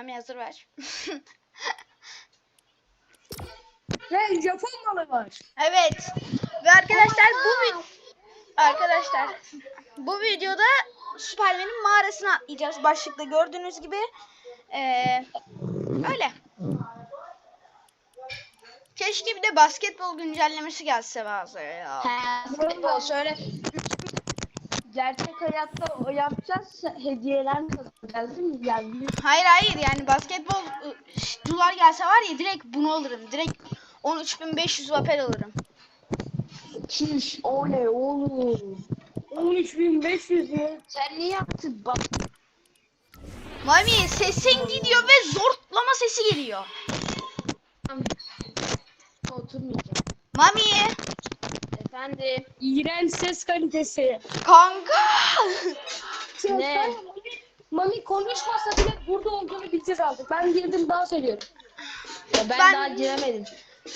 Mami hazır ver. Ve Japon malı var. evet. Ve arkadaşlar bu arkadaşlar bu videoda Süpermen'in mağarasına atlayacağız. Başlıkta gördüğünüz gibi. Ee, öyle. Keşke bir de basketbol güncellemesi gelse bazı ya. Basketbol şöyle gerçek hayatta o yapacağız hediyeler kazanacağız değil mi? Yani Hayır hayır yani basketbol ı, dolar gelse var ya direkt bunu alırım. Direkt 13.500 vapel alırım. Çüş o ne oğlum? 13500 mü? Sen niye yaptın? Bak Mami sesin gidiyor ve zortlama sesi geliyor. oturmayacağım. Mami Efendim. İğrenç ses kalitesi. kanka. Ne? Mami konuşmasa bile burada olduğunu bileceğiz artık. Ben girdim daha söylüyorum. Ya ben, Ben- daha giremedim.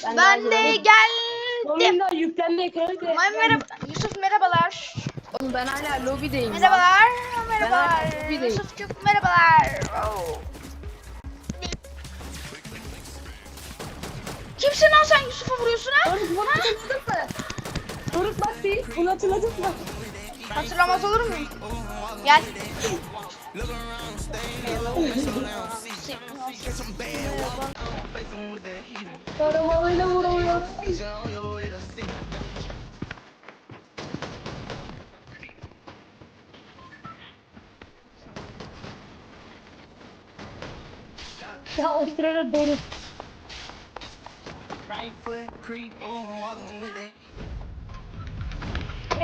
Ben, Ben de geldim. Mami'nin daha yüklenme ekranı da. Mami merhaba. Yusuf merhabalar. Oğlum ben hala lobideyim. Merhabalar. Merhabalar. hala bir deyim. Yusufçuk merhabalar. Oo. Kimsin lan sen Yusuf'a vuruyorsun ha? Bunu hatırladın mı? Doruk bak bir. Bunu hatırladın mı? Hatırlamaz olur muyum? Gel. Karamalıyla vuruyor. Ya o sırada Doruk. Right foot creep over, walking with it.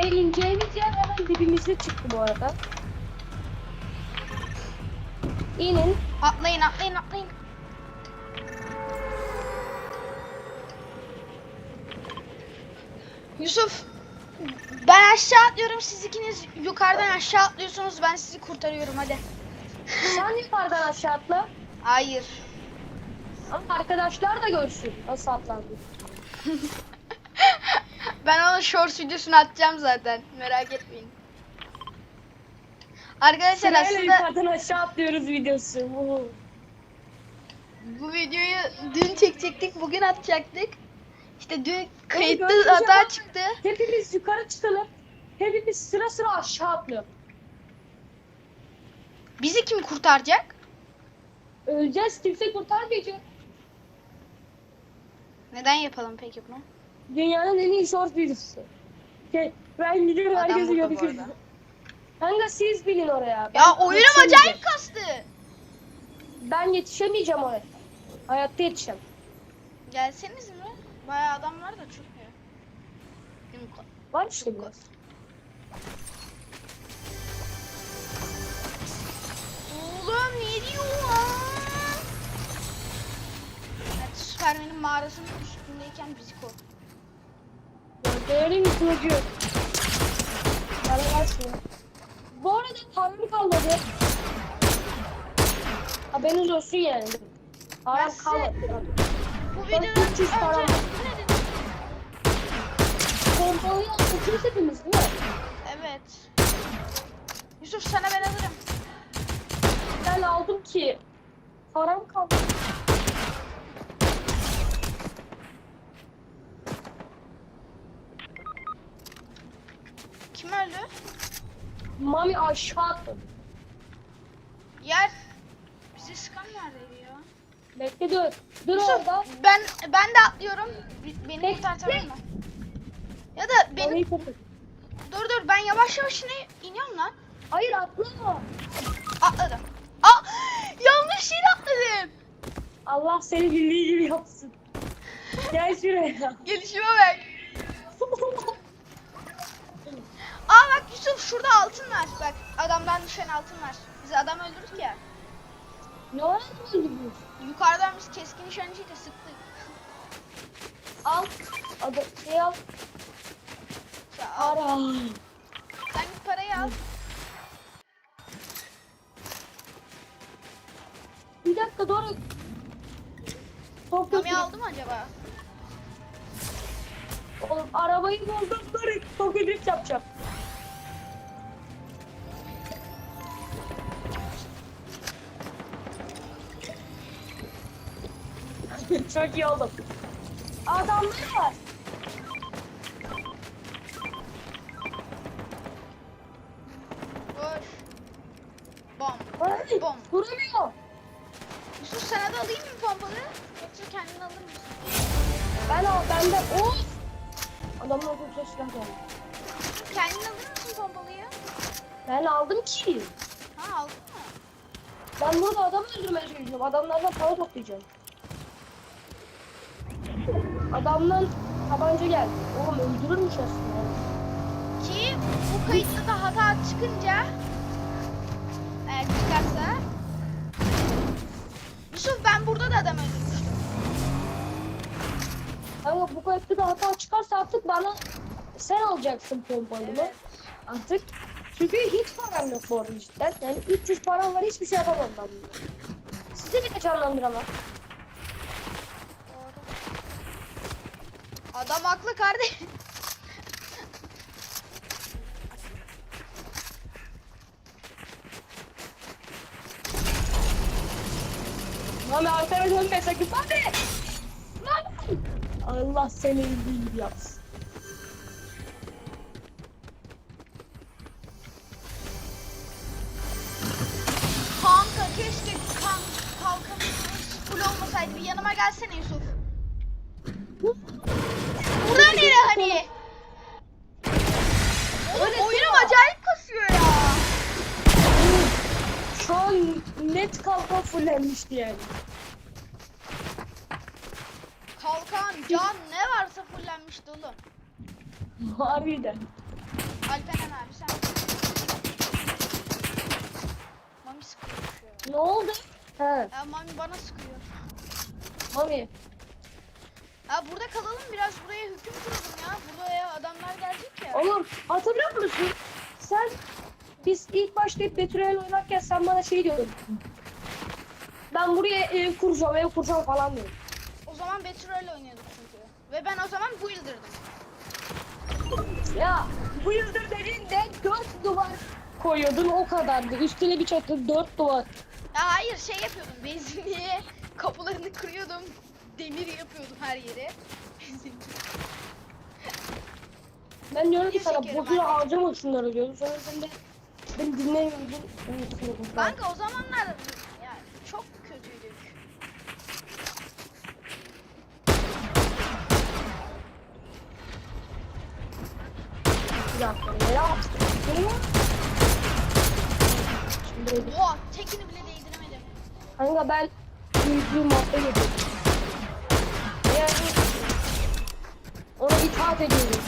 Ve ineceğimiz yer hemen dibimizde çıktı bu arada. İnin. Atlayın atlayın atlayın. Yusuf ben aşağı atlıyorum siz ikiniz yukarıdan aşağı atlıyorsunuz ben sizi kurtarıyorum hadi. Sen yukarıdan aşağı atla. Hayır. Ama arkadaşlar da görsün nasıl atlandın. Ben onun shorts videosunu atacağım zaten merak etmeyin. Arkadaşlar Sırayla aslında yukarıdan aşağı atlıyoruz videosu. Oo. bu videoyu dün çekecektik bugün atacaktık. İşte dün kayıtlı gördüğünüz hata çıktı. Hepimiz yukarı çıkalım. Hepimiz sıra sıra aşağı atlıyor. Bizi kim kurtaracak? Öleceğiz kimse kurtarmayacak. Neden yapalım peki bunu? Dünyanın en iyi short videosu. Şey, ben gidiyorum Adam herkesi burada bu görüşürüz. arada. Kanka siz bilin oraya. Ya Ben oyunum yetişemeyeceğim. acayip kastı. Ben yetişemeyeceğim oraya. Hayatta yetişem. Gelseniz mi? Bayağı adam var da çok ya. Yumka- Var işte biraz. Oğlum ne diyor lan? Evet, mağarasının üstündeyken bizi kor. Değerin kılıcı. Bana varsın. Bu arada tanrım kalmadı. Haberiniz olsun yani. Ben Hayır size- kalmadı. Bu Ben videodan 300 param önce ne dedin? Pompalıyı atlatırız hepimiz değil mi? Evet. Yusuf sana ben alırım. Ben aldım ki. Param kaldı. Kim öldü? Mami aşağı attı. Yer. Bizi sıkan neredeydi ya? Bekle dur. Dur Yusuf orada. ben ben de atlıyorum. Be- Beni Bekle. kurtar tamam mı? Ya da benim dur dur ben yavaş yavaş ine- iniyorum lan. Hayır atlama. Atladım. Aa yanlış yere atladım. Allah seni bildiği gibi yapsın. Gel şuraya. Gelişime bak. Aa bak Yusuf şurada altın var. Bak adamdan düşen altın var. Biz adam öldürdük ya. ne oldu bu? Yukarıdan biz keskin nişancıyla sıktık. Al. Adı, şey al. Ara. Çok iyi oldu. Adamlar var. Vur. Bom. Ay, Bom. Vuramıyor. Yusuf sana da alayım mı pompalı? Yoksa kendin alır mısın? Ben al, bende o. Adamın orada silah geldi. Kendin alır mısın pompalıyı? Ben aldım ki. Ha aldın mı? Ben burada adam öldürmeye çalışıyorum. Adamlardan para toplayacağım. Adamdan tabanca geldi. Oğlum öldürürmüş aslında. Ki bu kayıtta da hata çıkınca eğer çıkarsa Yusuf ben burada da adam öldürmüştüm. Ama bu kayıtta da hata çıkarsa artık bana sen alacaksın pompalımı. Evet. Artık. Çünkü hiç param yok bu arada cidden. Yani 300 param var hiçbir şey yapamam ben bunu. Sizi bile canlandıramam. Adam haklı kardeş. Lan arkaya dönme sakın. Hadi. Lan. Allah seni bildiği gibi yapsın. Kanka keşke kan kalkanımız full olmasaydı. Bir yanıma gelsene Yusuf. Net kalkan fullenmişti yani. Kalkan, can ne varsa fullenmişti oğlum. Harbiden. Alperen abi sen. Mami sıkıyor şu an. Ne oldu? He, Ya Mami bana sıkıyor. Mami. Ya burada kalalım biraz buraya hüküm kuralım ya. Buraya adamlar gelecek ya. Oğlum hatırlıyor musun? Sen biz ilk başlayıp Betüel oynarken sen bana şey diyordun. Ben buraya ev kuracağım, ev kuracağım falan diyordun. O zaman Betrol oynuyorduk çünkü. Ve ben o zaman builder'dım. Ya bu yıldır dediğinde dört duvar koyuyordun o kadardı. Üstüne bir çatı dört duvar. Ya hayır şey yapıyordum. Benzinliğe kapılarını kırıyordum. Demir yapıyordum her yere. Ben diyorum ki Bir sana şekerim boşuna anne. harcama şunları diyorum. Sonra sen de beni dinlemiyordun. unutuyordun falan. Kanka o zamanlar yani çok kötüydük. Bir dakika ne yaptın? Şimdi Oha tekini bile değdiremedim. Kanka ben büyüklüğü madde getirdim. Yani ona itaat ediyorum.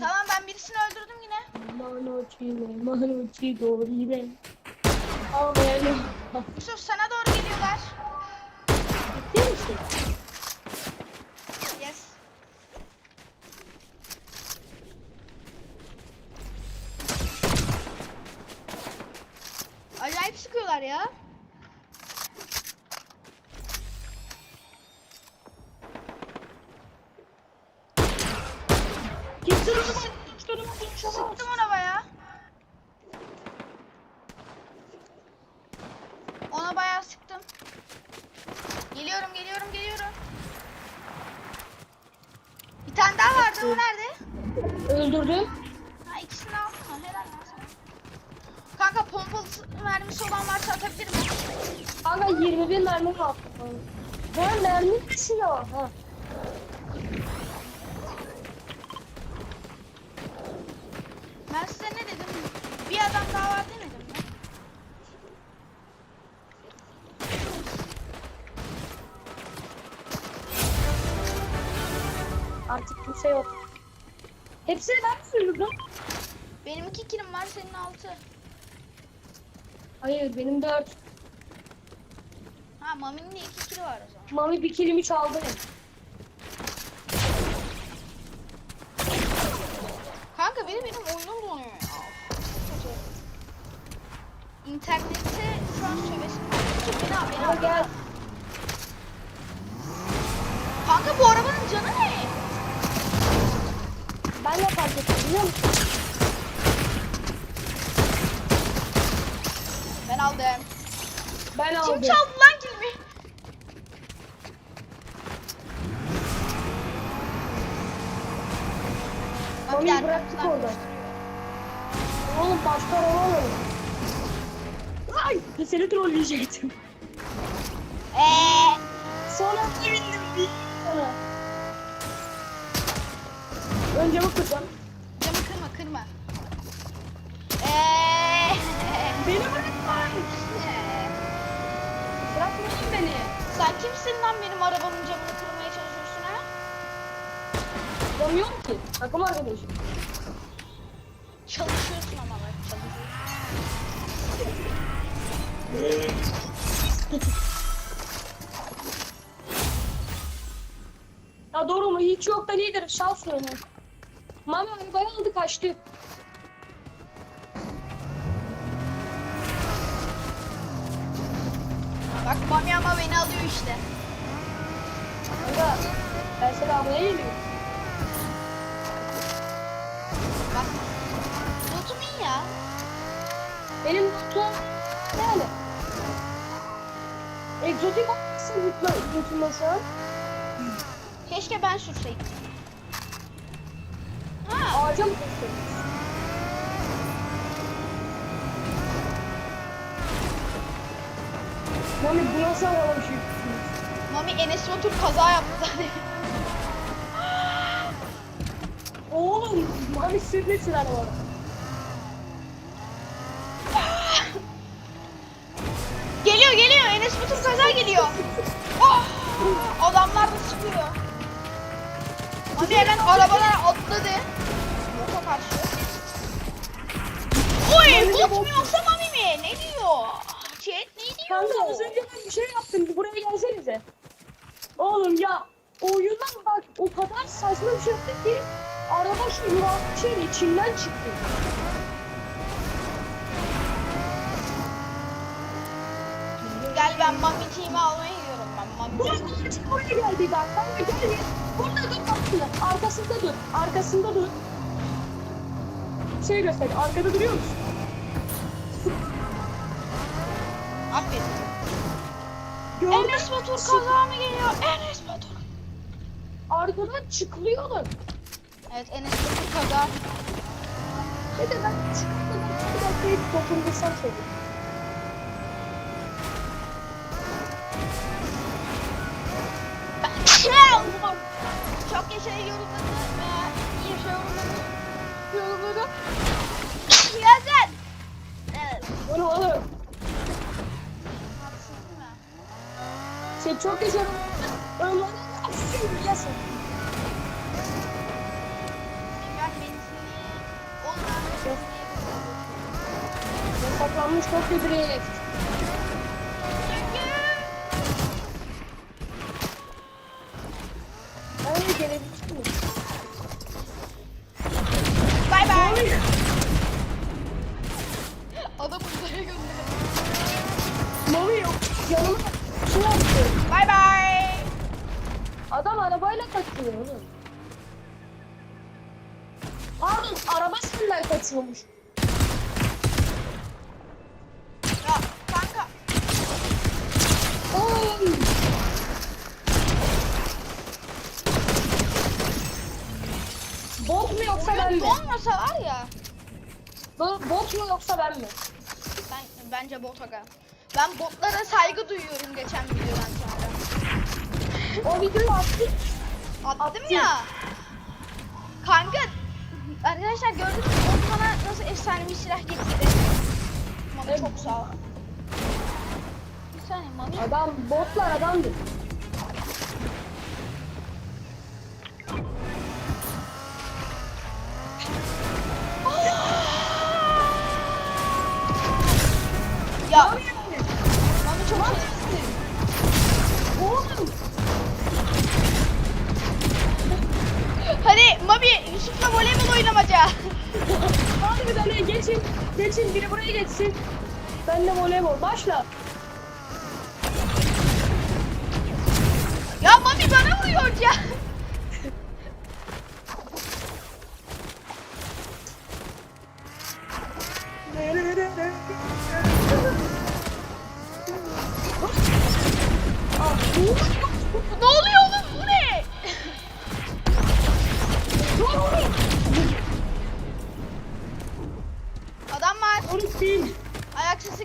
Tamam ben yine. manoçime, manoçi, dorime. Amen. Yusuf sana doğru geliyorlar. Ciddi misin? Yes. Acayip sıkıyorlar ya. Gitsin o zaman. Çıkarım Sıktım ona baya. Ona bayağı sıktım. Geliyorum, geliyorum, geliyorum. Bir tane daha vardı. O nerede? Öldürdüm. Ha ikisini aldın mı? Helal lan sana. Kanka pompalı mermisi olan varsa atabilir mi? Kanka 21 mermi kaldı. Ben mermi mi silah? Ha. Ben size ne dedim? Bir adam daha var demedim mi? Artık kimse yok. Hepsini ben mi sürdüm? Benim iki kilim var, senin altı. Hayır benim 4. Ha Mami'nin de iki kili var o zaman. Mami bir kilimi çaldı. Kanka benim benim oyunum donuyor ya. İnternette şu an sövesim var. Beni al, beni al. gel. Kanka bu arabanın canı ne? Ben de fark ettim biliyor musun? Ben aldım. Ben Kim aldım. çaldı lan Kendi bıraktık orada. Oğlum başka alalım. Ay seni trolleyecektim. Eee. Sonra bindim bir sana. Önce bu kıracağım. Camı kırma kırma. Eee. Beni bırakma. Bırakmayın beni. Sen kimsin lan benim arabamın camını ha? Yapamıyorum ki. Takım arkadaşım. Çalışıyorsun ama bak çalışıyorsun. Ya doğru mu? Hiç yoktan iyidir. Şans oyunu. Mami arabayı aldı kaçtı. Bak Mami ama beni alıyor işte. Kanka ben seni almaya geliyorum. Benim notum yani. Egzotik olmasın an. Keşke ben sürseydim. Ha, Ağaca mı koşuyoruz? Mami bu nasıl araba bir şey? Mami Enes Batur kaza yaptı. Oğlum Mami sürmesin arabada. Adamlar da sıkıyor. Mami hemen arabalara atladı. Boka karşı. Oy bot mu yoksa Mami mi? Ne diyor? Chat ne diyor? Kanka az önce ben bir şey yaptım. Buraya gelsenize. Oğlum ya oyundan bak o kadar saçma bir şey yaptık ki araba şu yuvarlak şeyin içinden çıktı. Gel ben Mami team'i almaya gidiyorum ben Mami. Bu artık buraya geldi bak. Kanka gel gel. Burada dur aslında. Arkasında dur. Arkasında dur. Şey göster. Arkada duruyor musun? Aferin. Gördün Enes Batur kaza mı geliyor? Enes Batur. Arkadan çıkılıyorlar. Evet Enes Batur kaza. Ne de ben çıkmadan bir dakikayı dokundursam seni. Yaşa yorumladı ve yaşa yorumladı. Yorumladı. Yazın. Evet. Bu ne oğlum? Sen çok yaşarım. Ömrünü yapsın. Benzini Yasaklanmış çok kötü bir Ben de gelebilir Bot mu yoksa ben mi? donmasa var ya. Bo- Bot mu yoksa ben mi? Ben, bence bot aga. Ben botlara saygı duyuyorum geçen videodan sonra. O videoyu attık. Attım ya. Kanka arkadaşlar gördünüz mü? O bana nasıl efsanevi silah getirdi. Mami Evet. çok sağ ol. Bir saniye Mami. Adam botlar adamdır. Bir tane geçin. Geçin biri buraya geçsin. Ben de voleybol. Başla. Ya Mami bana vuruyor ya.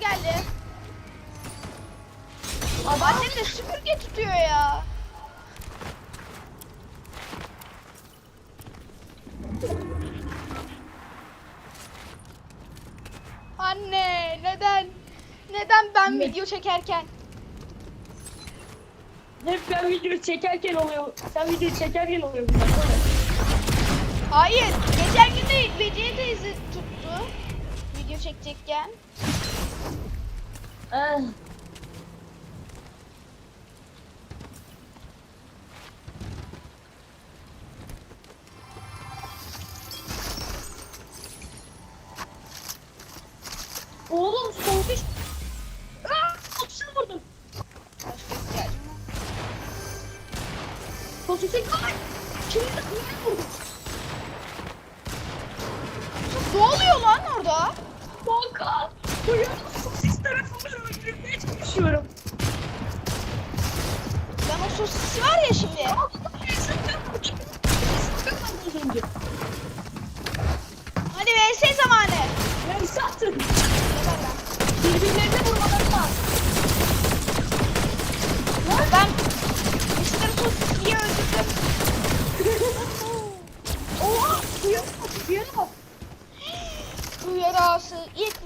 geldi. Babaannem de süpürge tutuyor ya. Anne neden? Neden ben ne? video çekerken? Hep ben video çekerken oluyor. Sen video çekerken oluyor. Hayır. Geçen gün de Bediye teyze tuttu. Video çekecekken. 嗯。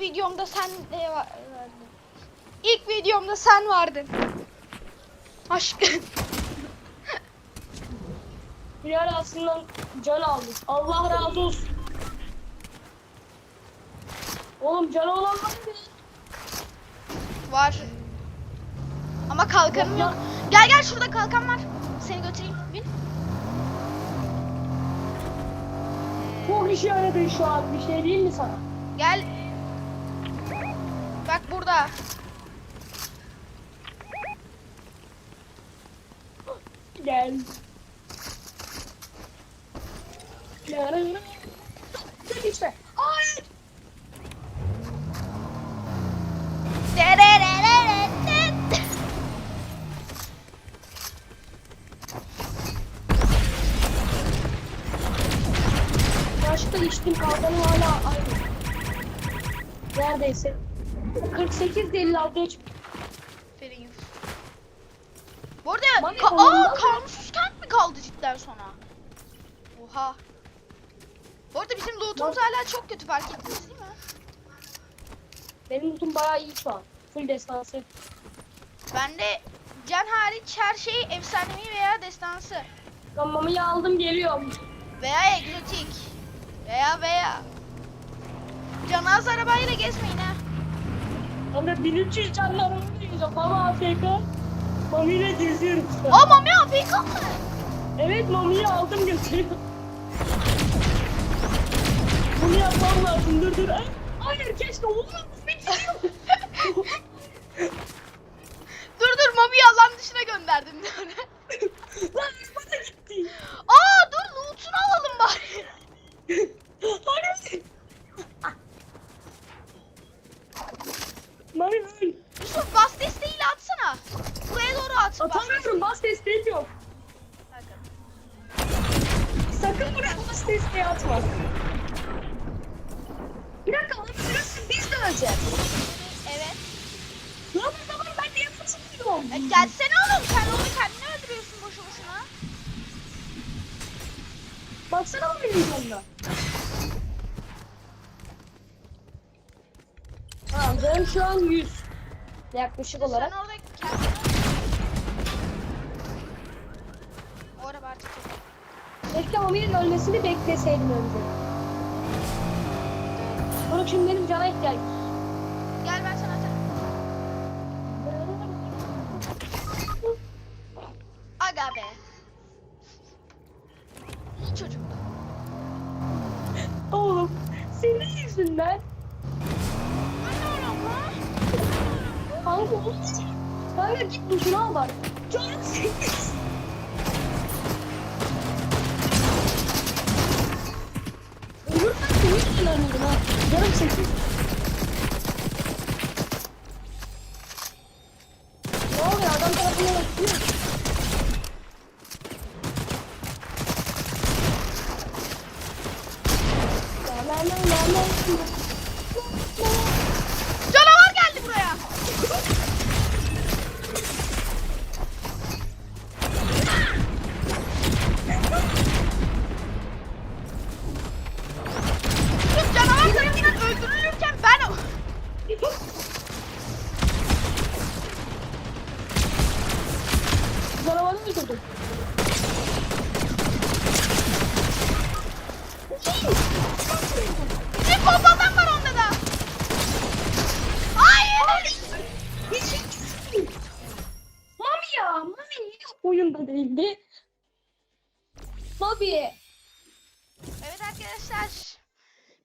Videomda sen va- vardın. İlk videomda sen vardın. Aşkım. Bir ara aslında can almış. Allah razı olsun. Oğlum can olan var mı? Var. Ama kalkanım yok. Gel gel şurada kalkan var. Seni götüreyim. Bin. Çok işe yaradın şu an. Bir şey değil mi sana? Gel. Burada. Gel. Tek içme. Hayır. Başta içtim kalkanım hala aynı. Neredeyse. 48 de 56'ya çıktı. Aferin Yusuf. Bu arada ka- aa kanunsuz kent mi kaldı cidden sonra? Oha. Bu arada bizim lootumuz Bak- hala çok kötü fark ettiniz değil mi? Benim lootum bayağı iyi şu an. Full destansı. Bende can hariç her şey efsanevi veya destansı. Gamamı aldım geliyorum. Veya egzotik. Veya veya. Can az arabayla gezmeyin ha. Ama 1300 canlı arabamı diyeceğim ama AFK. Mami'yle geziyorum işte. Aa Mami AFK mı? Evet Mami'yi aldım götürüyorum. Bunu yapmam lazım dur dur. Ay, hayır keşke bu bitiriyor. Dur dur Mami'yi alan dışına gönderdim. Lan bana gitti. Aa dur loot'unu alalım bari. Hayır. Mami öl. Yusuf bas desteğiyle atsana. Buraya doğru at. bas Atamıyorum bas desteğim yok. desteğiyle. Sakın buraya bas desteği atma. Bir dakika onun sırası biz de öleceğiz. Evet. Lan o zaman ben niye fırsatlıyorum? E, gelsene oğlum sen onu kendini öldürüyorsun boşu boşuna. Baksana bu benim yanımda. Tamam canım şu an 100. Yaklaşık olarak. Sen orada kendini Orada artık çok. Keşke Mami'nin ölmesini bekleseydim önce. Sonra şimdi benim cana ihtiyacım. vurmadım ha. öldürdüm. Bir bomba ben var onda da. Hayır. Hiç Mami ya. Mami niye oyunda değildi? Mami. Evet arkadaşlar.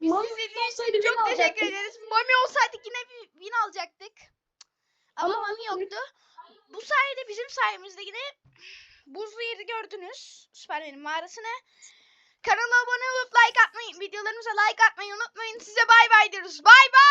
Biz Mami olsaydı çok teşekkür alacaktık. ederiz. Mami olsaydı yine bir win alacaktık. Ama, Ama Mami yoktu. Bu sayede bizim sayemizde yine buzlu yeri gördünüz. Süpermen'in mağarasını. Kanala abone olup like atmayı, videolarımıza like atmayı unutmayın. Size bay bay diyoruz. Bay bay.